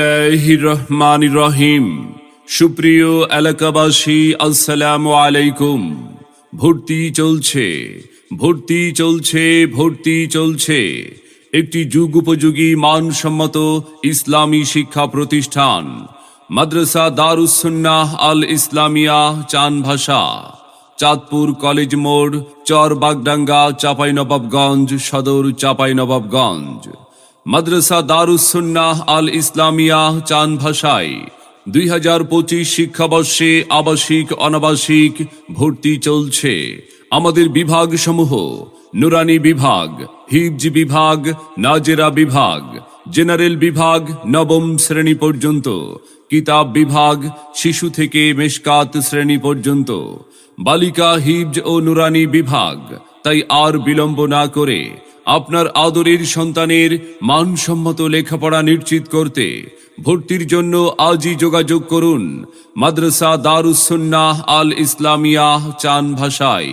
যায় রহমান রহিম সুপ্রিয় এলাকাবাসী, আসসালামু আলাইকুম। ভর্তি চলছে ভর্তি চলছে ভর্তি চলছে। একটি যুগ উপযোগী মানসম্মত ইসলামী শিক্ষা প্রতিষ্ঠান, মাদ্রাসা দারুসুন্নাহ আল ইসলামিয়া চান ভাষা চাঁদপুর কলেজ মোড়, চর বাগডাঙ্গা, চাঁপাইনবাবগঞ্জ, সদর চাঁপাইনবাবগঞ্জ। মাদ্রাসা দারুসুন্নাহ আল ইসলামিয়া চান ভাষায় দুই হাজার পঁচিশ শিক্ষাবর্ষে আবাসিক, অনাবাসিক ভর্তি চলছে। আমাদের বিভাগ সমূহ নুরানি বিভাগ, হিবজ বিভাগ, নাজেরা বিভাগ, জেনারেল বিভাগ, নবম শ্রেণি পর্যন্ত, কিতাব বিভাগ, শিশু থেকে মেশকাত শ্রেণি পর্যন্ত। বালিকা হিবজ ও নুরানি বিভাগ তাই আর বিলম্ব না করে আপনার আদরের সন্তানের মানসম্মত লেখাপড়া নিশ্চিত করতে ভর্তির জন্য আজই যোগাযোগ করুন মাদ্রাসা দারুসুন্নাহ আল ইসলামিয়া চান ভাষায়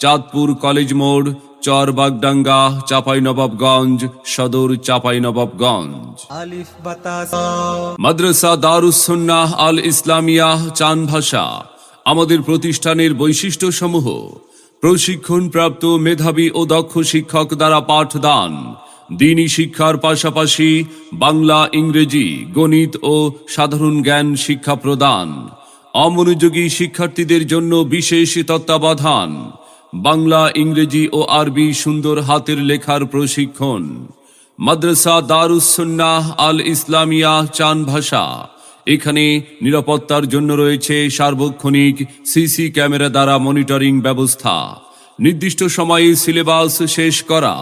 চাঁদপুর কলেজ মোড় চরবাগডাঙ্গা চাঁপাইনবাবগঞ্জ সদর চাঁপাইনবাবগঞ্জ। মাদ্রাসা দারুসুন্নাহ আল ইসলামিয়া চান ভাষা আমাদের প্রতিষ্ঠানের বৈশিষ্ট্য সমূহ প্রশিক্ষণ প্রাপ্ত মেধাবী ও দক্ষ শিক্ষক দ্বারা পাঠদান, দিনী শিক্ষার পাশাপাশি বাংলা, ইংরেজি, গণিত ও সাধারণ জ্ঞান শিক্ষা প্রদান, অমনোযোগী শিক্ষার্থীদের জন্য বিশেষ তত্ত্বাবধান, বাংলা, ইংরেজি ও আরবি সুন্দর হাতের লেখার প্রশিক্ষণ, মাদ্রাসা দারুসুন্নাহ আল ইসলামিয়া চান ভাষা এখানে নিরাপত্তার জন্য রয়েছে সার্বক্ষণিক সিসি ক্যামেরা দ্বারা মনিটরিং ব্যবস্থা। নির্দিষ্ট সময়ে সিলেবাস শেষ করা,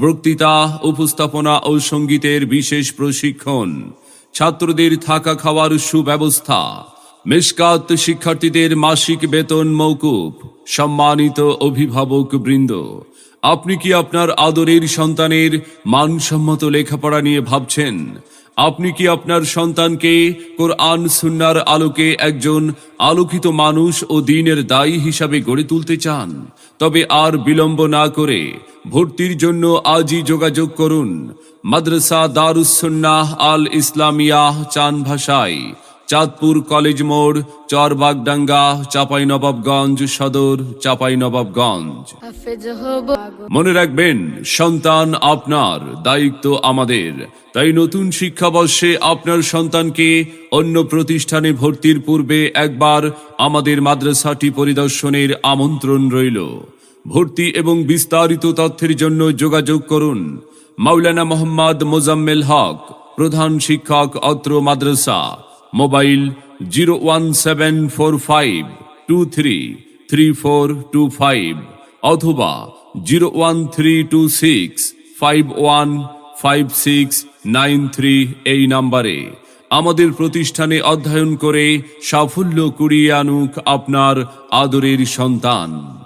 বক্তৃতা, উপস্থাপনা ও সঙ্গীতের বিশেষ প্রশিক্ষণ, ছাত্রদের থাকা খাওয়ার সুব্যবস্থা, মেশকাত শিক্ষার্থীদের মাসিক বেতন মৌকুব সম্মানিত অভিভাবক বৃন্দ। আপনি কি আপনার আদরের সন্তানের মানসম্মত লেখাপড়া নিয়ে ভাবছেন? আপনি কি আপনার সন্তানকে কোরআন, সুন্নার আলোকে একজন আলোকিত মানুষ ও দিনের দায়ী হিসাবে গড়ে তুলতে চান? তবে আর বিলম্ব না করে ভর্তির জন্য আজই যোগাযোগ করুন। মাদ্রাসা দারুসন্না আল ইসলামিয়া চান ভাষায় চাঁদপুর কলেজ মোড় চরবাগডাঙ্গা চাঁপাইনবাবগঞ্জ সদর চাঁপাইনবাবগঞ্জ। মনে রাখবেন সন্তান আপনার দায়িত্ব আমাদের। তাই নতুন শিক্ষাবর্ষে আপনার সন্তানকে অন্য প্রতিষ্ঠানে ভর্তির পূর্বে একবার আমাদের মাদ্রাসাটি পরিদর্শনের আমন্ত্রণ রইল। ভর্তি এবং বিস্তারিত তথ্যের জন্য যোগাযোগ করুন। মাওলানা মোহাম্মদ মোজাম্মেল হক প্রধান শিক্ষক অত্র মাদ্রাসা। Mobile zero one seven four five two three three four two five অথবা zero one three two six five one five six nine three এই নাম্বারে আমাদের প্রতিষ্ঠানে অধ্যয়ন করে সাফল্য কুড়িয়ে আনুক আপনার আদরের সন্তান।